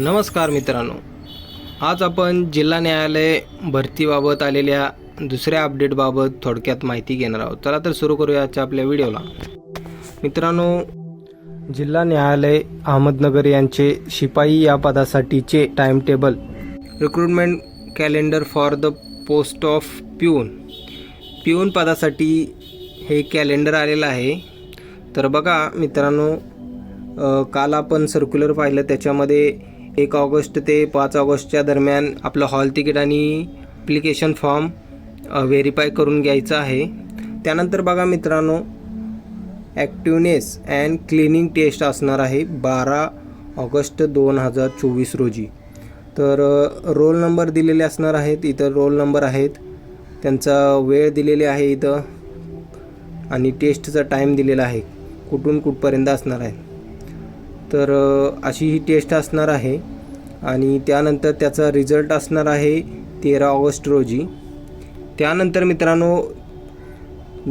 नमस्कार मित्रांनो. आज आपण जिल्हा न्यायालय भरतीबाबत आलेल्या दुसऱ्या अपडेटबाबत थोडक्यात माहिती घेणार आहोत. चला तर सुरू करूया आजच्या आपल्या व्हिडिओला. मित्रांनो जिल्हा न्यायालय अहमदनगर यांचे शिपाई या पदासाठीचे time table recruitment calendar for the post of peon peon पदासाठी हे कॅलेंडर आलेलं आहे. तर बघा मित्रांनो काल आपण सर्क्युलर पाहिलं त्याच्यामध्ये एक ऑगस्ट ते पाच ऑगस्टच्या दरम्यान आपलं हॉल तिकीट आणि ॲप्लिकेशन फॉर्म व्हेरीफाय करून घ्यायचं आहे. त्यानंतर बघा मित्रांनो ॲक्टिवनेस अँड क्लिनिंग टेस्ट असणार आहे बारा ऑगस्ट दोन हजार चोवीस रोजी. तर रोल नंबर दिलेले असणार आहेत इथं रोल नंबर आहेत. त्यांचा वेळ दिलेली आहे इथं. आणि टेस्टचा टाईम दिलेला आहे. कुठून कुठपर्यंत असणार आहे? तर अशी ही टेस्ट असणार आहे आणि त्यानंतर त्याचा रिझल्ट असणार आहे तेरा ऑगस्ट रोजी. त्यानंतर मित्रांनो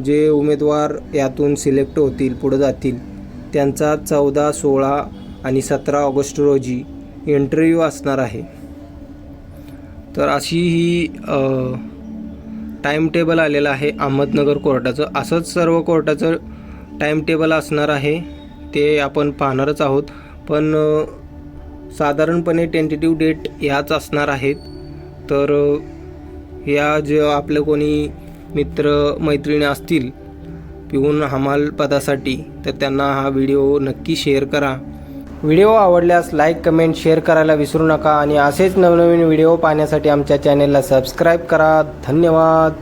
जे उमेदवार यातून सिलेक्ट होतील पुढं जातील त्यांचा चौदा सोळा आणि सतरा ऑगस्ट रोजी इंटरव्ह्यू असणार आहे. तर अशी ही टाईम टेबल आलेलं आहे अहमदनगर कोर्टाचं. असंच सर्व कोर्टाचं टाईम टेबल असणार आहे. ते आपण पाहणारच आहोत. पण साधारणपणे टेंटेटिव्ह डेट ह्याच असणार आहेत. तर या जे आपलं कोणी मित्र मैत्रिणी असतील पिऊन हमाल पदासाठी तर त्यांना हा व्हिडिओ नक्की शेअर करा. व्हिडिओ आवडल्यास लाईक कमेंट शेअर करायला विसरू नका. आणि असेच नवनवीन व्हिडिओ पाहण्यासाठी आमच्या चॅनेलला सबस्क्राईब करा. धन्यवाद.